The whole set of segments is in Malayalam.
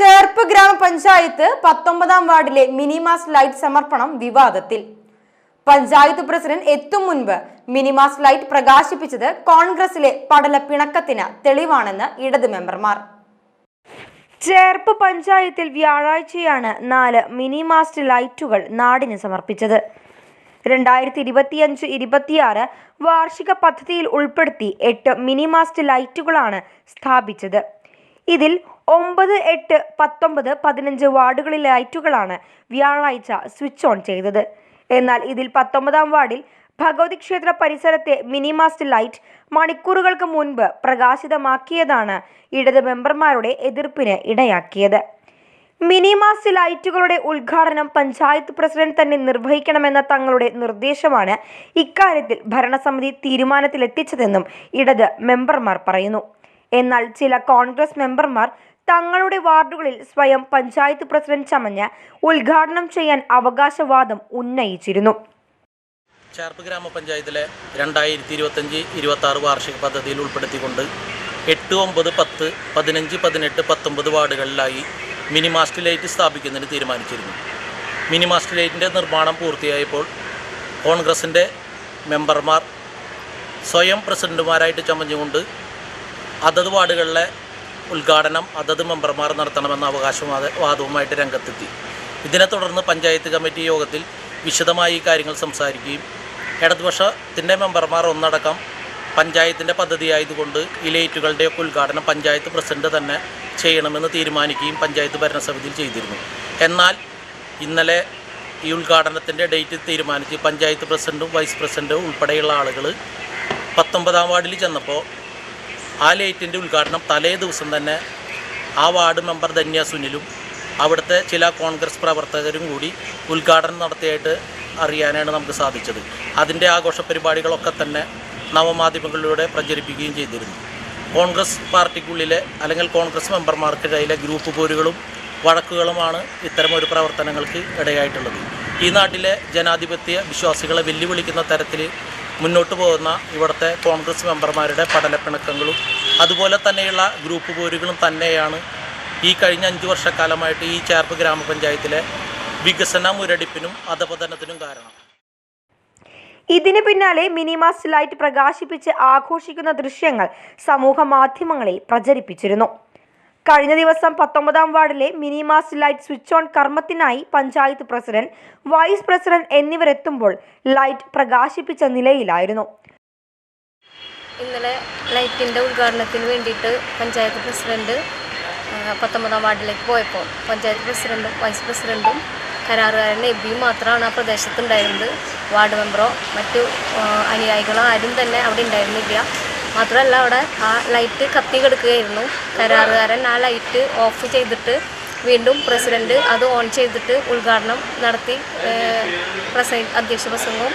ചേർപ്പ് ഗ്രാമപഞ്ചായത്ത് പത്തൊമ്പതാം വാർഡിലെ മിനിമാസ് ലൈറ്റ് സമർപ്പണം വിവാദത്തിൽ. പഞ്ചായത്ത് പ്രസിഡന്റ് എത്തും മുൻപ് മിനിമാസ് ലൈറ്റ് പ്രകാശിപ്പിച്ചത് കോൺഗ്രസിലെ പടല പിണക്കത്തിന് തെളിവാണെന്ന് ഇടത് മെമ്പർമാർ. ചേർപ്പ് പഞ്ചായത്തിൽ വ്യാഴാഴ്ചയാണ് നാല് മിനിമാസ്റ്റ് ലൈറ്റുകൾ നാടിന് സമർപ്പിച്ചത്. രണ്ടായിരത്തി ഇരുപത്തിയഞ്ച് ഇരുപത്തിയാറ് വാർഷിക പദ്ധതിയിൽ ഉൾപ്പെടുത്തി എട്ട് മിനിമാസ്റ്റ് ലൈറ്റുകളാണ് സ്ഥാപിച്ചത്. ഇതിൽ ഒമ്പത് എട്ട് പത്തൊമ്പത് പതിനഞ്ച് വാർഡുകളിലെ ലൈറ്റുകളാണ് വ്യാഴാഴ്ച സ്വിച്ച് ഓൺ ചെയ്തത്. എന്നാൽ ഇതിൽ പത്തൊമ്പതാം വാർഡിൽ ഭഗവതി ക്ഷേത്ര പരിസരത്തെ മിനിമാസ്റ്റ് ലൈറ്റ് മണിക്കൂറുകൾക്ക് മുൻപ് പ്രകാശിതമാക്കിയതാണ് ഇടത് മെമ്പർമാരുടെ എതിർപ്പിന് ഇടയാക്കിയത്. മിനിമാസ്റ്റ് ലൈറ്റുകളുടെ ഉദ്ഘാടനം പഞ്ചായത്ത് പ്രസിഡന്റ് തന്നെ നിർവഹിക്കണമെന്ന തങ്ങളുടെ നിർദ്ദേശമാണ് ഇക്കാര്യത്തിൽ ഭരണസമിതി തീരുമാനത്തിലെത്തിച്ചതെന്നും ഇടത് മെമ്പർമാർ പറയുന്നു. എന്നാൽ ചില കോൺഗ്രസ് മെമ്പർമാർ തങ്ങളുടെ വാർഡുകളിൽ സ്വയം പഞ്ചായത്ത് പ്രസിഡന്റ് ചമഞ്ഞ് ഉദ്ഘാടനം ചെയ്യാൻ അവകാശവാദം ഉന്നയിച്ചിരുന്നു. ചേർപ്പ് ഗ്രാമപഞ്ചായത്തിലെ രണ്ടായിരത്തി ഇരുപത്തഞ്ച് ഇരുപത്തി ആറ് വാർഷിക പദ്ധതിയിൽ ഉൾപ്പെടുത്തിക്കൊണ്ട് എട്ട് ഒമ്പത് പത്ത് പതിനഞ്ച് പതിനെട്ട് പത്തൊമ്പത് വാർഡുകളിലായി മിനി മാസ്റ്റ് ലൈറ്റ് സ്ഥാപിക്കുന്നതിന് തീരുമാനിച്ചിരുന്നു. മിനി മാസ്റ്റ് ലൈറ്റിന്റെ നിർമ്മാണം പൂർത്തിയായപ്പോൾ കോൺഗ്രസിന്റെ മെമ്പർമാർ സ്വയം പ്രസിഡന്റുമാരായിട്ട് ചമഞ്ഞുകൊണ്ട് അതത് വാർഡുകളിലെ ഉദ്ഘാടനം അതത് മെമ്പർമാർ നടത്തണമെന്ന അവകാശവാദ വാദവുമായിട്ട് രംഗത്തെത്തി. ഇതിനെ തുടർന്ന് പഞ്ചായത്ത് കമ്മിറ്റി യോഗത്തിൽ വിശദമായി ഈ കാര്യങ്ങൾ സംസാരിക്കുകയും ഇടതുപക്ഷത്തിന്റെ മെമ്പർമാർ ഒന്നടക്കം പഞ്ചായത്തിന്റെ പദ്ധതിയായതുകൊണ്ട് ഈ ലൈറ്റുകളുടെയൊക്കെ ഉദ്ഘാടനം പഞ്ചായത്ത് പ്രസിഡന്റ് തന്നെ ചെയ്യണമെന്ന് തീരുമാനിക്കുകയും പഞ്ചായത്ത് ഭരണസമിതിയിൽ ചെയ്തിരുന്നു. എന്നാൽ ഇന്നലെ ഈ ഉദ്ഘാടനത്തിന്റെ ഡേറ്റ് തീരുമാനിച്ച് പഞ്ചായത്ത് പ്രസിഡന്റും വൈസ് പ്രസിഡന്റും ഉൾപ്പെടെയുള്ള ആളുകൾ പത്തൊമ്പതാം വാർഡിൽ ചെന്നപ്പോൾ ആ ലൈറ്റിന്റെ ഉദ്ഘാടനം തലേ ദിവസം തന്നെ ആ വാർഡ് മെമ്പർ ധന്യ സുനിലും അവിടുത്തെ ചില കോൺഗ്രസ് പ്രവർത്തകരും കൂടി ഉദ്ഘാടനം നടത്തിയായിട്ട് അറിയാനാണ് നമുക്ക് സാധിച്ചത്. അതിന്റെ ആഘോഷ പരിപാടികളൊക്കെ തന്നെ നവമാധ്യമങ്ങളിലൂടെ പ്രചരിപ്പിക്കുകയും ചെയ്തിരുന്നു. കോൺഗ്രസ് പാർട്ടിക്കുള്ളിലെ അല്ലെങ്കിൽ കോൺഗ്രസ് മെമ്പർമാർക്കിടയിലെ ഗ്രൂപ്പ് പോരുകളും വഴക്കുകളുമാണ് ഇത്തരമൊരു പ്രവർത്തനങ്ങൾക്ക് ഇടയായിട്ടുള്ളത്. ഈ നാട്ടിലെ ജനാധിപത്യ വിശ്വാസികളെ വെല്ലുവിളിക്കുന്ന തരത്തിൽ മുന്നോട്ട് പോകുന്ന ഇവിടുത്തെ കോൺഗ്രസ് മെമ്പർമാരുടെ പടലപ്പിണക്കങ്ങളും അതുപോലെ തന്നെയുള്ള ഗ്രൂപ്പ് പോരുകളും തന്നെയാണ് ഈ കഴിഞ്ഞ അഞ്ച് വർഷക്കാലമായിട്ട് ഈ ചേർപ്പ് ഗ്രാമപഞ്ചായത്തിലെ വികസന മുരടിപ്പിനും അധപതനത്തിനും കാരണം. ഇതിന് പിന്നാലെ മിനിമാസ് ലൈറ്റ് പ്രകാശിപ്പിച്ച് ആഘോഷിക്കുന്ന ദൃശ്യങ്ങൾ സമൂഹ മാധ്യമങ്ങളിൽ പ്രചരിപ്പിച്ചിരുന്നു. കഴിഞ്ഞ ദിവസം പത്തൊമ്പതാം വാർഡിലെ mini mast light switch on കർമ്മത്തിനായി panchayat president vice president എന്നിവരെത്തുമ്പോൾ ലൈറ്റ് പ്രകാശിപ്പിച്ച നിലയിലായിരുന്നു. ഇന്നലെ ലൈറ്റിന്റെ ഉദ്ഘാടനത്തിന് വേണ്ടിയിട്ട് പഞ്ചായത്ത് പ്രസിഡന്റ് പത്തൊമ്പതാം വാർഡിലേക്ക് പോയപ്പോൾ പഞ്ചായത്ത് പ്രസിഡന്റും വൈസ് പ്രസിഡന്റും കരാറുകാരൻ എബിയും മാത്രമാണ് ആ പ്രദേശത്തുണ്ടായിരുന്നത്. വാർഡ് മെമ്പറോ മറ്റു അനുയായികളോ ആരും തന്നെ അവിടെ ഉണ്ടായിരുന്നില്ല. മാത്രമല്ല അവിടെ ആ ലൈറ്റ് കത്തി കിടക്കുകയായിരുന്നു. കരാറുകാരൻ ആ ലൈറ്റ് ഓഫ് ചെയ്തിട്ട് വീണ്ടും പ്രസിഡന്റ് അത് ഓൺ ചെയ്തിട്ട് ഉദ്ഘാടനം നടത്തി പ്രസിഡന്റ് അധ്യക്ഷ പ്രസംഗവും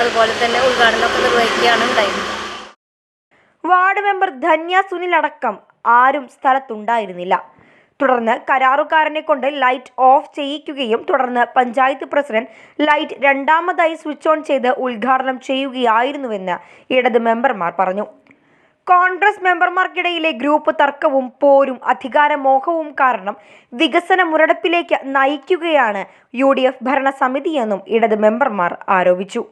അതുപോലെ തന്നെ ഉദ്ഘാടനമൊക്കെ നിർവഹിക്കുകയാണ് ഉണ്ടായിരുന്നത്. വാർഡ് മെമ്പർ ധന്യ സുനിൽ അടക്കം ആരും സ്ഥലത്തുണ്ടായിരുന്നില്ല. തുടർന്ന് കരാറുകാരനെ കൊണ്ട് ലൈറ്റ് ഓഫ് ചെയ്യിക്കുകയും തുടർന്ന് പഞ്ചായത്ത് പ്രസിഡന്റ് ലൈറ്റ് രണ്ടാമതായി സ്വിച്ച് ഓൺ ചെയ്ത് ഉദ്ഘാടനം ചെയ്യുകയായിരുന്നുവെന്ന് ഇടത് മെമ്പർമാർ പറഞ്ഞു. കോൺഗ്രസ് മെമ്പർമാർക്കിടയിലെ ഗ്രൂപ്പ് തർക്കവും പോരും അധികാരമോഹവും കാരണം വികസന മുരടപ്പിലേക്ക് നയിക്കുകയാണ് യു ഡി എഫ് ഭരണസമിതിയെന്നും ഇടത് മെമ്പർമാർ ആരോപിച്ചു.